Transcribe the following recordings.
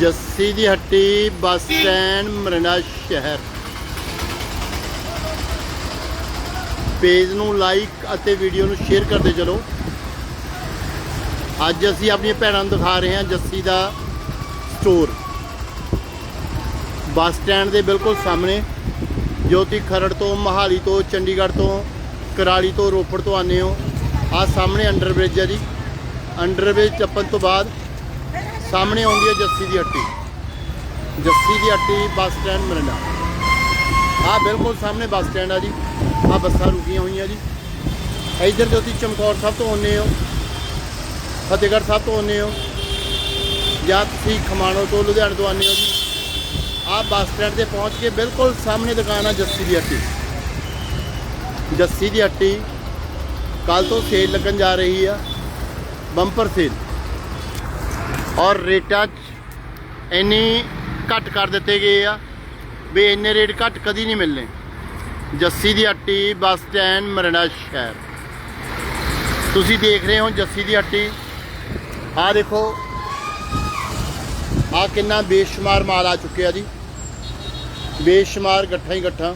ਜੱਸੀ ਦੀ ਹੱਟੀ bus stand Morinda ਸ਼ਹਿਰ। ਪੇਜ ਨੂੰ ਲਾਈਕ ਅਤੇ ਵੀਡੀਓ ਨੂੰ ਸ਼ੇਅਰ ਕਰਦੇ ਚਲੋ। ਅੱਜ ਅਸੀਂ ਆਪਣੀਆਂ ਭੈਣਾਂ ਨੂੰ ਦਿਖਾ ਰਹੇ ਹਾਂ ਜੱਸੀ ਦਾ ਸਟੋਰ ਬੱਸ ਸਟੈਂਡ ਦੇ ਬਿਲਕੁਲ ਸਾਹਮਣੇ ਜੋ ਤੁਸੀਂ ਖਰੜ ਤੋਂ, ਮਹਾਲੀ ਤੋਂ, ਚੰਡੀਗੜ੍ਹ ਤੋਂ, ਕਰਾਲੀ ਤੋਂ, ਰੋਪੜ ਤੋਂ ਆਨੇ ਹੋ। ਆਹ ਸਾਹਮਣੇ ਅੰਡਰ ਬ੍ਰਿਜ ਹੈ ਜੀ। ਅੰਡਰਬ੍ਰਿਜ ਚੱਪਣ ਤੋਂ ਬਾਅਦ ਸਾਹਮਣੇ ਆਉਂਦੀ ਹੈ ਜੱਸੀ ਦੀ ਹੱਟੀ। ਜੱਸੀ ਦੀ ਹੱਟੀ ਬੱਸ ਸਟੈਂਡ ਮਰਿੰਡਾ ਆਹ ਬਿਲਕੁਲ ਸਾਹਮਣੇ ਬੱਸ ਸਟੈਂਡ ਆ ਜੀ। ਆਹ ਬੱਸਾਂ ਰੁਕੀਆਂ ਹੋਈਆਂ ਜੀ। ਇੱਧਰ ਜੋ ਤੁਸੀਂ ਚਮਕੌਰ ਸਾਹਿਬ ਤੋਂ ਆਉਂਦੇ ਹੋ। ਫਤਿਹਗੜ੍ਹ ਸਾਹਿਬ ਤੋਂ ਆਉਂਦੇ ਹੋ। ਜਾਂ ਤੁਸੀਂ ਖਮਾਣੋ ਤੋਂ ਲੁਧਿਆਣੇ ਤੋਂ ਆਉਂਦੇ ਹੋ ਜੀ। ਆਹ ਬੱਸ ਸਟੈਂਡ ਤੇ ਪਹੁੰਚ ਕੇ ਬਿਲਕੁਲ ਸਾਹਮਣੇ ਦੁਕਾਨ ਆ ਜੱਸੀ ਦੀ ਹੱਟੀ। ਜੱਸੀ ਦੀ ਹੱਟੀ ਕੱਲ ਤੋਂ ਸੇਲ ਲੱਗਣ ਜਾ ਰਹੀ ਆ। Bumper sale. ਔਰ ਰੇਟਾਂ 'ਚ ਇੰਨੀ ਘੱਟ ਕਰ ਦਿੱਤੇ ਗਏ ਆ ਵੀ ਇੰਨੇ ਰੇਟ ਘੱਟ ਕਦੀ ਨਹੀਂ ਮਿਲਨੇ ਜੱਸੀ ਦੀ ਹੱਟੀ ਬੱਸ ਸਟੈਂਡ ਮਰਿੰਡਾ ਸ਼ਹਿਰ। ਤੁਸੀਂ ਦੇਖ ਰਹੇ ਹੋ ਜੱਸੀ ਦੀ ਹੱਟੀ। ਆਹ ਦੇਖੋ, ਆਹ ਕਿੰਨਾ ਬੇਸ਼ੁਮਾਰ ਮਾਲ ਆ ਚੁੱਕਿਆ ਜੀ। ਬੇਸ਼ੁਮਾਰ ਗੱਠਾਂ ਹੀ ਗੱਠਾਂ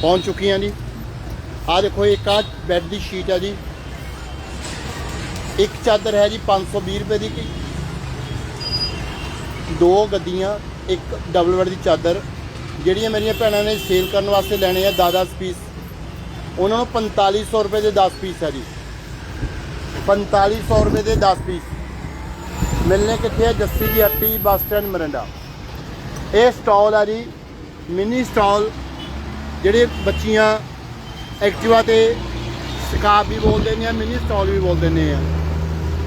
ਪਹੁੰਚ ਚੁੱਕੀਆਂ ਜੀ। ਆਹ ਦੇਖੋ, ਇੱਕ ਆ ਬੈੱਡ ਦੀ ਸ਼ੀਟ ਆ ਜੀ। ਇੱਕ ਚਾਦਰ ਹੈ ਜੀ 520 ਰੁਪਏ ਦੀ। ਕੀ ਦੋ ਗੱਦੀਆਂ ਇੱਕ ਡਬਲ ਬੈੱਡ ਦੀ ਚਾਦਰ, ਜਿਹੜੀਆਂ ਮੇਰੀਆਂ ਭੈਣਾਂ ਨੇ ਸੇਲ ਕਰਨ ਵਾਸਤੇ ਲੈਣੇ ਆ 10-10 ਪੀਸ ਉਹਨਾਂ ਨੂੰ 4500 ਰੁਪਏ ਦੇ 10 ਪੀਸ ਆ ਜੀ। 4500 ਰੁਪਏ ਦੇ 10 ਪੀਸ ਮਿਲਨੇ ਕਿੱਥੇ ਆ? ਜੱਸੀ ਦੀ ਹੱਟੀ ਬੱਸ ਸਟੈਂਡ, ਮਰਿੰਡਾ। ਇਹ ਸਟਾਲ ਆ ਜੀ, ਮਿੰਨੀ ਸਟਾਲ, ਜਿਹੜੇ ਬੱਚੀਆਂ ਐਕਟਿਵਾ ਤੇ ਸਕਾਪ ਵੀ ਬੋਲਦੇ ਨੇ ਆ ਮਿੰਨੀ ਸਟਾਲ ਵੀ ਬੋਲਦੇ ਨੇ ਆ।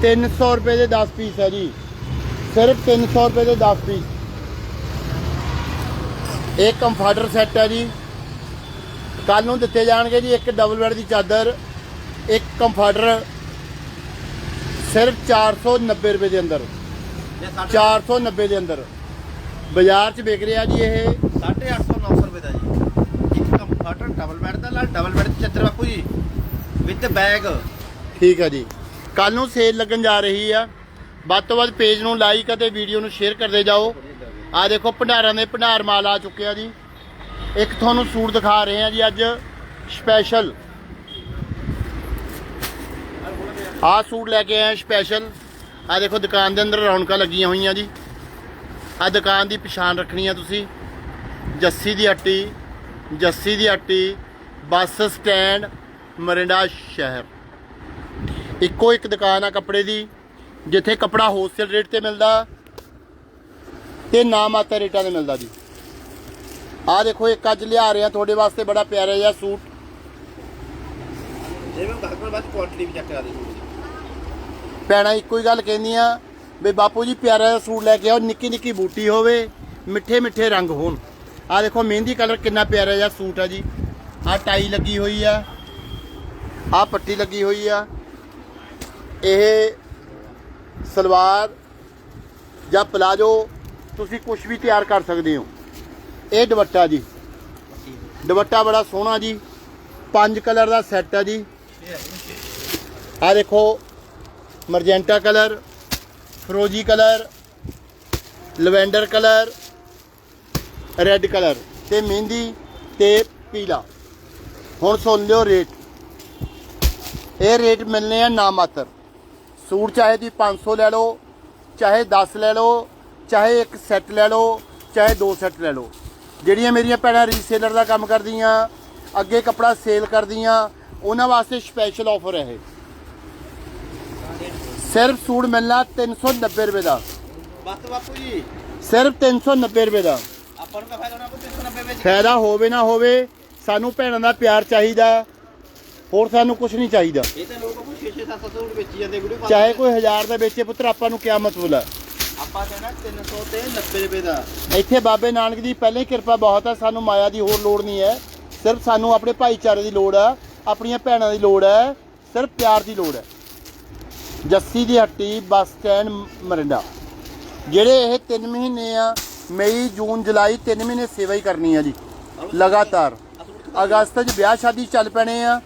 300 ਰੁਪਏ ਦੇ 10 ਪੀਸ ਹੈ ਜੀ। ਸਿਰਫ 300 ਰੁਪਏ ਦੇ 10 ਪੀਸ। ਇਹ ਕੰਫਰਟਰ ਸੈੱਟ ਹੈ ਜੀ। ਕੱਲ ਨੂੰ ਦਿੱਤੇ ਜਾਣਗੇ ਜੀ ਇੱਕ ਡਬਲ ਬੈੱਡ ਦੀ ਚਾਦਰ ਇੱਕ ਕੰਫਰਟਰ ਸਿਰਫ 490 ਰੁਪਏ ਦੇ ਅੰਦਰ। 490 ਦੇ ਅੰਦਰ। ਬਾਜ਼ਾਰ 'ਚ ਵਿਕ ਰਿਹਾ ਜੀ ਇਹ। 850 900 ਰੁਪਏ ਦਾ ਜੀ। ਇੱਕ ਕੰਫਰਟਰ ਡਬਲ ਬੈੱਡ ਦਾ ਨਾਲ ਡਬਲ ਬੈੱਡ ਦੀ ਚੱਦਰ ਬਾਪੂ ਜੀ ਵਿਦ ਬੈਗ ਠੀਕ ਹੈ ਜੀ। ਕੱਲ ਨੂੰ ਸੇਲ ਲੱਗਣ ਜਾ ਰਹੀ ਆ। ਵੱਧ ਤੋਂ ਵੱਧ ਪੇਜ ਨੂੰ ਲਾਈਕ ਅਤੇ ਵੀਡੀਓ ਨੂੰ ਸ਼ੇਅਰ ਕਰਦੇ ਜਾਓ। ਆ ਦੇਖੋ, ਭੰਡਾਰਾਂ ਦੇ ਭੰਡਾਰ ਮਾਲ ਆ ਚੁੱਕਿਆ ਜੀ। ਇੱਕ ਤੁਹਾਨੂੰ ਸੂਟ ਦਿਖਾ ਰਹੇ ਆ ਜੀ ਅੱਜ ਸਪੈਸ਼ਲ ਆ ਸੂਟ ਲੈ ਕੇ ਆਏ ਸਪੈਸ਼ਲ ਆ ਦੇਖੋ, ਦੁਕਾਨ ਦੇ ਅੰਦਰ ਰੌਣਕਾਂ ਲੱਗੀਆਂ ਹੋਈਆਂ ਜੀ। ਆ ਦੁਕਾਨ ਦੀ ਪਛਾਣ ਰੱਖਣੀ ਆ ਤੁਸੀਂ। ਜੱਸੀ ਦੀ ਹੱਟੀ, ਜੱਸੀ ਦੀ ਹੱਟੀ, ਬੱਸ ਸਟੈਂਡ, ਮਰਿੰਡਾ ਸ਼ਹਿਰ। ਇੱਕੋ ਇੱਕ ਦੁਕਾਨ ਆ ਕੱਪੜੇ ਦੀ। ਜਿੱਥੇ ਕੱਪੜਾ ਹੋਲਸੇਲ ਰੇਟ ਤੇ ਮਿਲਦਾ ਤੇ ਨਾ ਮਾਤਰ ਰੇਟਾਂ ਤੇ ਮਿਲਦਾ ਜੀ। ਆ ਦੇਖੋ ਇੱਕ ਅੱਜ ਲਿਆ ਰਿਹਾ ਤੁਹਾਡੇ ਵਾਸਤੇ ਬੜਾ ਪਿਆਰਾ ਜਿਹਾ ਸੂਟ। ਜਿਵੇਂ ਘਰ ਕੋਲ ਬਸ ਕੁਆਂਟੀਟੀ ਵੀ ਚੈੱਕ ਕਰਾ ਦੇ ਭੈਣਾਂ ਇੱਕੋ ਹੀ ਗੱਲ ਕਹਿੰਦੀਆਂ ਵੀ ਬਾਪੂ ਜੀ ਪਿਆਰਾ ਜਿਹਾ ਸੂਟ ਲੈ ਕੇ ਆਓ ਨਿੱਕੀ ਨਿੱਕੀ ਬੂਟੀ ਹੋਵੇ ਮਿੱਠੇ ਮਿੱਠੇ ਰੰਗ ਹੋਣ। ਆ ਦੇਖੋ ਮਹਿੰਦੀ ਕਲਰ ਕਿੰਨਾ ਪਿਆਰਾ ਜਿਹਾ ਸੂਟ ਆ ਜੀ। ਆ ਟਾਈ ਲੱਗੀ ਹੋਈ ਆ ਆ ਪੱਟੀ ਲੱਗੀ ਹੋਈ ਆ। ਇਹ ਸਲਵਾਰ ਜਾਂ ਪਲਾਜੋ, ਤੁਸੀਂ ਕੁਝ ਵੀ ਤਿਆਰ ਕਰ ਸਕਦੇ ਹੋ। ਇਹ ਦੁਪੱਟਾ ਜੀ। ਦੁਪੱਟਾ ਬੜਾ ਸੋਹਣਾ ਜੀ। ਪੰਜ ਕਲਰ ਦਾ ਸੈੱਟ ਆ ਜੀ। ਆ ਦੇਖੋ, magenta colour, ਫਰੋਜੀ colour, lavender colour, red colour ਤੇ ਮਹਿੰਦੀ ਤੇ ਪੀਲਾ। ਹੁਣ ਸੁਣ ਲਿਓ ਰੇਟ। ਇਹ ਰੇਟ ਮਿਲਨੇ ਆ ਨਾ ਮਾਤਰ ਸੂਟ ਚਾਹੇ ਤੁਸੀਂ 500 ਲੈ ਲਓ ਚਾਹੇ 10 ਲੈ ਲਓ ਚਾਹੇ ਇੱਕ ਸੈੱਟ ਲੈ ਲਓ ਚਾਹੇ ਦੋ ਸੈੱਟ ਲੈ ਲਓ। ਜਿਹੜੀਆਂ ਮੇਰੀਆਂ ਭੈਣਾਂ ਰੀਸੇਲਰ ਦਾ ਕੰਮ ਕਰਦੀਆਂ ਅੱਗੇ ਕੱਪੜਾ ਸੇਲ ਕਰਦੀਆਂ ਉਹਨਾਂ ਵਾਸਤੇ ਸਪੈਸ਼ਲ ਆਫਰ ਹੈ ਇਹ। ਸਿਰਫ ਸੂਟ ਮਿਲਣਾ 390 ਰੁਪਏ ਦਾ। ਬਸ ਬਾਪੂ ਜੀ। ਸਿਰਫ 390 ਰੁਪਏ ਦਾ। ਆਪਾਂ ਨੂੰ ਫਾਇਦਾ ਹੋਣਾ ਕੋਈ 390 ਵਿੱਚ। ਫਾਇਦਾ ਹੋਵੇ ਨਾ ਹੋਵੇ ਸਾਨੂੰ ਭੈਣਾਂ ਦਾ ਪਿਆਰ ਚਾਹੀਦਾ। ਹੋਰ ਸਾਨੂੰ ਕੁਝ ਨਹੀਂ ਚਾਹੀਦਾ। ਇਹ ਤਾਂ ਲੋਕ ਬਾਪੂ 6 6 7 7 ਸੂਟ ਵੇਚੀ ਜਾਂਦੇ ਵੀਡੀਓ ਚਾਹੇ ਕੋਈ ਹਜ਼ਾਰ ਦਾ ਵੇਚੇ ਪੁੱਤਰ ਆਪਾਂ ਨੂੰ ਕਿਆ ਮਤਲਬ ਹੈ? ਆਪਾਂ ਕਹਿਣਾ 300 ਤੇ 90 ਰੁਪਏ ਦਾ। ਇੱਥੇ ਬਾਬੇ ਨਾਨਕ ਦੀ ਪਹਿਲੇ ਕਿਰਪਾ ਬਹੁਤ ਹੈ ਸਾਨੂੰ ਮਾਇਆ ਦੀ ਹੋਰ ਲੋੜ ਨਹੀਂ ਹੈ। ਸਿਰਫ ਸਾਨੂੰ ਆਪਣੇ ਭਾਈਚਾਰੇ ਦੀ ਲੋੜ ਹੈ ਆਪਣੀਆਂ ਭੈਣਾਂ ਦੀ ਲੋੜ ਹੈ ਸਿਰਫ ਪਿਆਰ ਦੀ ਲੋੜ ਹੈ। ਜੱਸੀ ਦੀ ਹੱਟੀ ਬੱਸ ਸਟੈਂਡ ਮਰਿੰਡਾ। ਜਿਹੜੇ ਇਹ 3 ਮਹੀਨੇ ਆ ਮਈ ਜੂਨ ਜੁਲਾਈ 3 ਮਹੀਨੇ ਸੇਵਾ ਹੀ ਕਰਨੀ ਆ ਜੀ ਲਗਾਤਾਰ। ਅਗਸਤ 'ਚ ਵਿਆਹ ਸ਼ਾਦੀ ਚੱਲ ਪੈਣੇ ਆ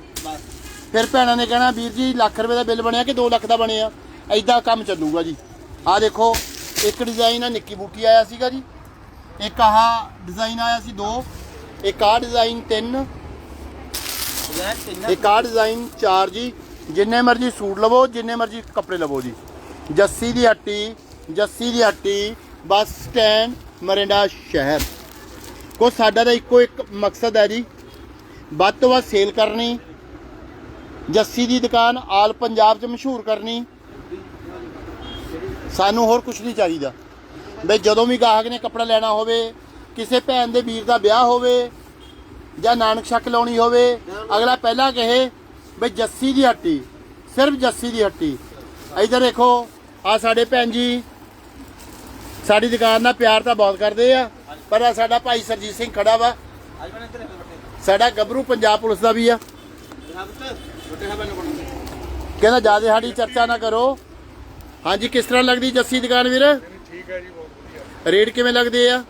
ਫਿਰ ਭੈਣਾਂ ਨੇ ਕਹਿਣਾ, ਵੀਰ ਜੀ, ਲੱਖ ਰੁਪਏ ਦਾ ਬਿੱਲ ਬਣਿਆ ਕਿ 2 ਲੱਖ ਦਾ ਬਣਿਆ? ਐਦਾਂ ਕੰਮ ਚੱਲੂਗਾ ਜੀ। ਆਹ ਦੇਖੋ, ਇੱਕ ਡਿਜ਼ਾਈਨ ਆ, ਨਿੱਕੀ ਬੂਟੀ ਆਇਆ ਸੀਗਾ ਜੀ। ਇੱਕ ਆਹ ਡਿਜ਼ਾਈਨ ਆਇਆ ਸੀ, ਦੋ। ਇੱਕ ਆਹ ਡਿਜ਼ਾਈਨ ਤਿੰਨ। ਇੱਕ ਆਹ ਡਿਜ਼ਾਈਨ ਚਾਰ ਜੀ। ਜਿੰਨੇ ਮਰਜ਼ੀ ਸੂਟ ਲਵੋ, ਜਿੰਨੇ ਮਰਜ਼ੀ ਕੱਪੜੇ ਲਵੋ ਜੀ। ਜੱਸੀ ਦੀ ਹੱਟੀ, ਜੱਸੀ ਦੀ ਹੱਟੀ, ਬੱਸ ਸਟੈਂਡ, ਮਰਿੰਡਾ ਸ਼ਹਿਰ। ਕੋ ਸਾਡਾ ਤਾਂ ਇੱਕੋ ਇੱਕ ਮਕਸਦ ਹੈ ਜੀ। ਵੱਧ ਤੋਂ ਵੱਧ ਸੇਲ ਕਰਨੀ ਜੱਸੀ ਦੀ ਦੁਕਾਨ ਆਲ ਪੰਜਾਬ 'ਚ ਮਸ਼ਹੂਰ ਕਰਨੀ ਸਾਨੂੰ ਹੋਰ ਕੁਝ ਨਹੀਂ ਚਾਹੀਦਾ। ਬਈ ਜਦੋਂ ਵੀ ਗਾਹਕ ਨੇ ਕੱਪੜਾ ਲੈਣਾ ਹੋਵੇ, ਕਿਸੇ ਭੈਣ ਦੇ ਵੀਰ ਦਾ ਵਿਆਹ ਹੋਵੇ ਜਾਂ ਨਾਨਕ ਛੱਕ ਲਾਉਣੀ ਹੋਵੇ, ਅਗਲਾ ਪਹਿਲਾਂ ਕਹੇ ਬਈ ਜੱਸੀ ਦੀ ਹੱਟੀ, ਸਿਰਫ ਜੱਸੀ ਦੀ ਹੱਟੀ। ਇਧਰ ਦੇਖੋ, ਆ ਸਾਡੇ ਭੈਣ ਜੀ, ਸਾਡੀ ਦੁਕਾਨ ਨਾਲ ਪਿਆਰ ਤਾਂ ਬਹੁਤ ਕਰਦੇ ਆ, ਪਰ ਆ ਸਾਡਾ ਭਾਈ ਸਰਜੀਤ ਸਿੰਘ ਖੜਾ ਵਾ। ਸਾਡਾ ਗੱਭਰੂ ਪੰਜਾਬ ਪੁਲਿਸ ਦਾ ਵੀ ਆ। ਕਹਿੰਦਾ ਜ਼ਿਆਦਾ ਸਾਡੀ ਚਰਚਾ ਨਾ ਕਰੋ। ਹਾਂਜੀ, ਕਿਸ ਤਰ੍ਹਾਂ ਲੱਗਦੀ ਜੱਸੀ ਦੁਕਾਨ ਵੀਰ? ਠੀਕ ਹੈ ਜੀ ਬਹੁਤ ਵਧੀਆ ਰੇਟ ਕਿਵੇਂ ਲੱਗਦੇ ਆ?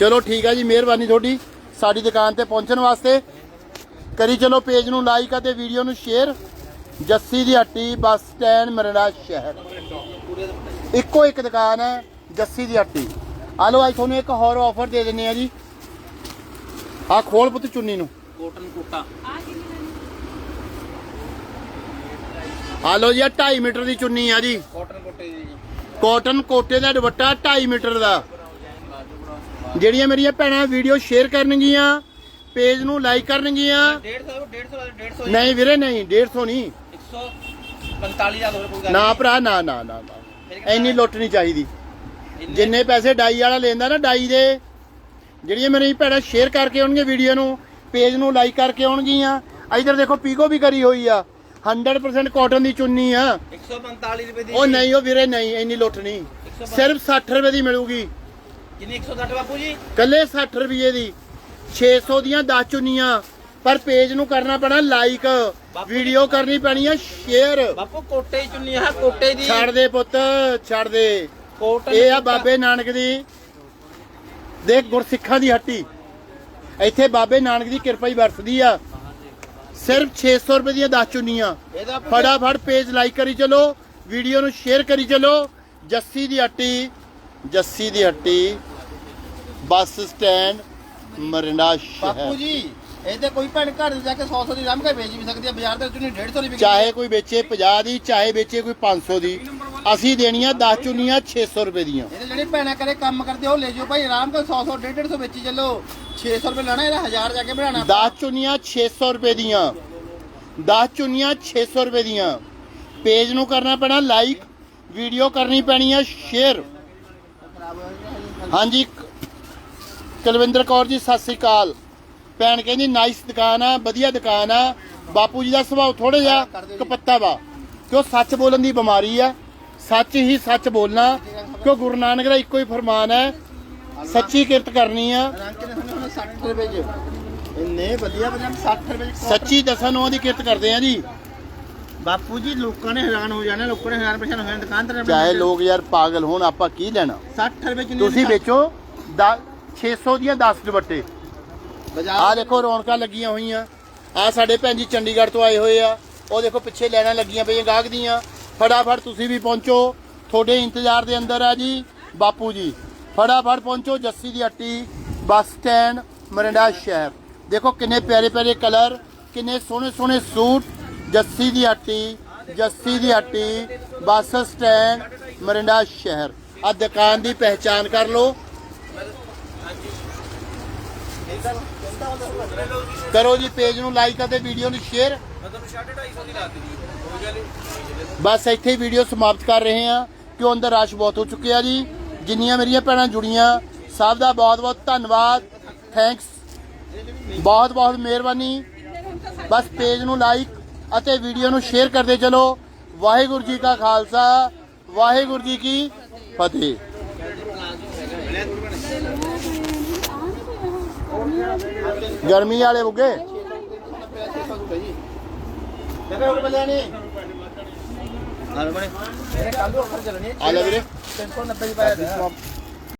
ਚਲੋ ਠੀਕ ਆ ਜੀ, ਮਿਹਰਬਾਨੀ ਤੁਹਾਡੀ ਸਾਡੀ ਦੁਕਾਨ ਤੇ ਪਹੁੰਚਣ ਵਾਸਤੇ। ਕਰੀ ਚਲੋ ਪੇਜ ਨੂੰ ਲਾਈਕ ਅਤੇ ਵੀਡੀਓ ਨੂੰ ਸ਼ੇਅਰ ਜੱਸੀ ਦੀ ਹੱਟੀ ਬੱਸ ਸਟੈਂਡ ਮਰੜਾ ਸ਼ਹਿਰ। ਇੱਕੋ ਇੱਕ ਦੁਕਾਨ ਹੈ, ਜੱਸੀ ਦੀ ਹੱਟੀ। ਆ ਲਓ, ਅੱਜ ਤੁਹਾਨੂੰ ਇੱਕ ਹੋਰ ਆਫਰ ਦੇ ਦਿੰਨੇ ਆ ਜੀ। ਆ ਖੋਲ ਪੁੱਤ ਚੁੰਨੀ ਨੂੰ। ਕੋਟਨ ਕੋਟਾ। ਆ ਲਓ ਜੀ 2.5 ਮੀਟਰ ਦੀ ਚੁੰਨੀ ਆ ਜੀ। ਕੋਟਨ ਕੋਟੇ ਦੀ ਜੀ। ਕਾਟਨ ਕੋਟੇ ਦਾ ਦੁਪੱਟਾ 2.5 ਮੀਟਰ ਦਾ। ਜਿਹੜੀਆਂ ਮੇਰੀਆਂ ਭੈਣਾਂ ਵੀਡੀਓ ਸ਼ੇਅਰ ਕਰਨਗੀਆਂ ਪੇਜ ਨੂੰ ਲਾਈਕ ਕਰਨਗੀਆਂ। 150 150 150 ਨਹੀਂ ਵੀਰੇ ਨਹੀਂ 150 ਨਹੀਂ। 145 ਦਾ ਕੋਈ ਗੱਲ ਨਾ ਭਰਾ ਨਾ ਨਾ ਨਾ ਨਾ। ਇੰਨੀ ਲੁੱਟ ਨਹੀਂ ਚਾਹੀਦੀ। ਜਿੰਨੇ ਪੈਸੇ ਡਾਈ ਵਾਲਾ ਲੈਂਦਾ ਨਾ ਡਾਈ ਦੇ। ਜਿਹੜੀਆਂ ਮੇਰੀ ਭੈਣਾਂ ਸ਼ੇਅਰ ਕਰਕੇ ਆਉਣਗੇ ਵੀਡੀਓ ਨੂੰ ਪੇਜ ਨੂੰ ਲਾਈਕ ਕਰਕੇ ਆਉਣਗੀਆਂ। ਇਧਰ ਦੇਖੋ ਪੀਕੋ ਵੀ ਕਰੀ ਹੋਈ ਆ। 100% ਕਾਟਨ ਦੀ ਚੁੰਨੀ ਆ। 145 ਰੁਪਏ ਦੀ ਉਹ ਨਹੀਂ ਉਹ ਵੀਰੇ ਨਹੀਂ ਇੰਨੀ ਲੁੱਟ ਨਹੀਂ। ਸਿਰਫ 60 ਰੁਪਏ ਦੀ ਮਿਲੂਗੀ। ਕਿੰਨੀ? 160 ਬਾਪੂ ਜੀ? ਕੱਲੇ 60 ਰੁਪਏ ਦੀ। 600 ਦੀਆਂ 10 ਚੁੰਨੀਆਂ। ਪਰ ਪੇਜ ਨੂੰ ਕਰਨਾ ਪੈਣਾ ਲਾਈਕ। ਵੀਡੀਓ ਕਰਨੀ ਪੈਣੀ ਆ ਸ਼ੇਅਰ। ਬਾਪੂ ਕੋਟੇ ਦੀ ਚੁੰਨੀ ਆ ਕੋਟੇ ਦੀ। ਛੱਡ ਦੇ ਪੁੱਤ ਛੱਡ ਦੇ। ਇਹ ਆ। ਬਾਬੇ ਨਾਨਕ ਦੀ। ਦੇਖ ਗੁਰਸਿੱਖਾਂ ਦੀ ਹੱਟੀ। ਇੱਥੇ ਬਾਬੇ ਨਾਨਕ ਦੀ ਕਿਰਪਾ ਹੀ ਵਰਸਦੀ ਆ। ਸਿਰਫ 600 ਰੁਪਏ ਦੀਆਂ 10 ਚੁੰਨੀਆਂ। ਇਹਦਾ ਫਟਾਫਟ ਪੇਜ ਲਾਈਕ ਕਰੀ ਚਲੋ ਵੀਡੀਓ ਨੂੰ ਸ਼ੇਅਰ ਕਰੀ ਚਲੋ। ਜੱਸੀ ਦੀ ਹੱਟੀ ਜੱਸੀ ਦੀ ਹੱਟੀ ਬੱਸ ਸਟੈਂਡ ਮਰਿੰਡਾ ਬਾਪੂ ਜੀ ਇਹ ਤੇ ਕੋਈ ਭੈਣ ਘਰ ਜਾ ਕੇ 100 100 ਦੀ ਰੰਮ ਕੇ ਵੇਚ ਵੀ ਸਕਦੀ ਹੈ ਬਾਜ਼ਾਰ ਦੇ ਚੁੰਨੀ 150 ਦੀ ਚਾਹੇ ਕੋਈ ਵੇਚੇ 50 ਦੀ ਚਾਹੇ ਵੇਚੇ ਕੋਈ 500 ਦੀ। ਅਸੀਂ ਦੇਣੀਆਂ 10 ਚੁੰਨੀਆਂ 600 ਰੁਪਏ ਦੀਆਂ। ਇਹਦੇ ਜਿਹੜੇ ਭੈਣਾਂ ਕਰੇ ਕੰਮ ਕਰਦੇ ਉਹ ਲੈ ਜਾਓ ਭਾਈ ਆਰਾਮ ਨਾਲ 100 100 150 ਵੇਚੀ ਚੱਲੋ। 600 ਰੁਪਏ ਲੈਣਾ ਇਹਦਾ 1000 ਜਾ ਕੇ ਬਣਾਉਣਾ। 10 ਚੁੰਨੀਆਂ 600 ਰੁਪਏ ਦੀਆਂ। 10 ਚੁੰਨੀਆਂ 600 ਰੁਪਏ ਦੀਆਂ। ਪੇਜ ਨੂੰ ਕਰਨਾ ਪੈਣਾ ਲਾਈਕ ਵੀਡੀਓ ਕਰਨੀ ਪੈਣੀ ਹੈ ਸ਼ੇਅਰ ਹਾਂਜੀ, ਕੁਲਵਿੰਦਰ ਕੌਰ ਜੀ, ਸਤਿ ਸ੍ਰੀ ਅਕਾਲ। ਭੈਣ ਕਹਿੰਦੀ ਨਾਈਸ ਦੁਕਾਨ ਆ, ਵਧੀਆ ਦੁਕਾਨ ਆ। ਬਾਪੂ ਜੀ ਦਾ ਸੁਭਾਅ ਥੋੜਾ ਜਿਹਾ ਕਪੱਤਾ ਵਾ। ਕਿਉਂ ਸੱਚ ਬੋਲਣ ਦੀ ਬਿਮਾਰੀ ਆ? ਸੱਚ ਹੀ ਸੱਚ ਬੋਲਣਾ। ਕਿਉਂ ਗੁਰੂ ਨਾਨਕ ਦਾ ਇੱਕੋ ਹੀ ਫਰਮਾਨ ਹੈ ਸੱਚੀ ਕਿਰਤ ਕਰਨੀ ਆ। ਰੰਗ ਕਿੰਨੇ ਹੁੰਦੇ 60 ਰੁਪਏ ਚ? ਇੰਨੇ ਵਧੀਆ ਵਧੀਆ 60 ਰੁਪਏ ਚ ਸੱਚੀ ਦਸਾਂ ਨੂੰ ਦੀ ਕਿਰਤ ਕਰਦੇ ਆ ਜੀ। ਬਾਪੂ ਜੀ ਲੋਕਾਂ ਨੇ ਹੈਰਾਨ ਹੋ ਜਾਣਾ ਲੋਕਾਂ ਨੇ ਹੈਰਾਨ ਪਰੇਸ਼ਾਨ ਹੋ ਜਾਣਾ ਦੁਕਾਨ ਤੇ ਚਾਹੇ ਲੋਕ ਯਾਰ ਪਾਗਲ ਹੋਣ ਆਪਾਂ ਕੀ ਲੈਣਾ? 60 ਰੁਪਏ ਚ ਤੁਸੀਂ ਵੇਚੋ 600 ਦੀਆਂ 10 ਦੁਪੱਟੇ। ਆਹ ਦੇਖੋ ਰੌਣਕਾਂ ਲੱਗੀਆਂ ਹੋਈਆਂ। ਆਹ ਸਾਡੇ ਭੈਣ ਜੀ ਚੰਡੀਗੜ੍ਹ ਤੋਂ ਆਏ ਹੋਏ ਆ। ਉਹ ਦੇਖੋ ਪਿੱਛੇ ਲੈਣਾ ਲੱਗੀਆਂ ਪਈਆਂ ਗਾਹਕ ਦੀਆਂ। ਫਟਾਫਟ ਤੁਸੀਂ ਵੀ ਪਹੁੰਚੋ। ਤੁਹਾਡੇ ਇੰਤਜ਼ਾਰ ਦੇ ਅੰਦਰ ਆ ਜੀ ਬਾਪੂ ਜੀ। ਫਟਾਫਟ ਪਹੁੰਚੋ ਜੱਸੀ ਦੀ ਹੱਟੀ, ਬੱਸ ਸਟੈਂਡ, ਮਰਿੰਡਾ ਸ਼ਹਿਰ। ਦੇਖੋ ਕਿੰਨੇ ਪਿਆਰੇ ਪਿਆਰੇ ਕਲਰ, ਕਿੰਨੇ ਸੋਹਣੇ ਸੋਹਣੇ ਸੂਟ। ਜੱਸੀ ਦੀ ਹੱਟੀ, ਜੱਸੀ ਦੀ ਹੱਟੀ, ਬੱਸ ਸਟੈਂਡ, ਮਰਿੰਡਾ ਸ਼ਹਿਰ। ਆ ਦੁਕਾਨ ਦੀ ਪਹਿਚਾਨ ਕਰ ਲਓ। ਕਰੋ ਜੀ ਪੇਜ ਨੂੰ ਲਾਈਕ ਅਤੇ ਵੀਡੀਓ ਨੂੰ ਸ਼ੇਅਰ ਬਸ ਇੱਥੇ ਹੀ ਵੀਡੀਓ ਸਮਾਪਤ ਕਰ ਰਹੇ ਹਾਂ। ਕਿਉਂ ਅੰਦਰ ਰਸ਼ ਬਹੁਤ ਹੋ ਚੁੱਕਿਆ ਜੀ? ਜਿੰਨੀਆਂ ਮੇਰੀਆਂ ਭੈਣਾਂ ਜੁੜੀਆਂ, ਸਭ ਦਾ ਬਹੁਤ ਬਹੁਤ ਧੰਨਵਾਦ ਥੈਂਕਸ ਬਹੁਤ ਬਹੁਤ ਮਿਹਰਬਾਨੀ। ਬਸ ਪੇਜ ਨੂੰ ਲਾਈਕ ਅਤੇ ਵੀਡੀਓ ਨੂੰ ਸ਼ੇਅਰ ਕਰਦੇ ਚਲੋ। ਵਾਹਿਗੁਰੂ ਜੀ ਕਾ ਖਾਲਸਾ, ਵਾਹਿਗੁਰੂ ਜੀ ਕੀ ਫਤਿਹ। ਗਰਮੀ ਵਾਲੇ ਬੁੱਗੇ ਦੇਖੋ ਉਹ ਬਲਿਆਣੀ ਹਾਲ ਬਣੇ ਇਹ ਕੱਲ ਨੂੰ ਅੱਖਰ ਚੱਲਣੀ ਆ ਲੈ ਵੀਰੇ। 390 ਦੀ ਪਾਇਆ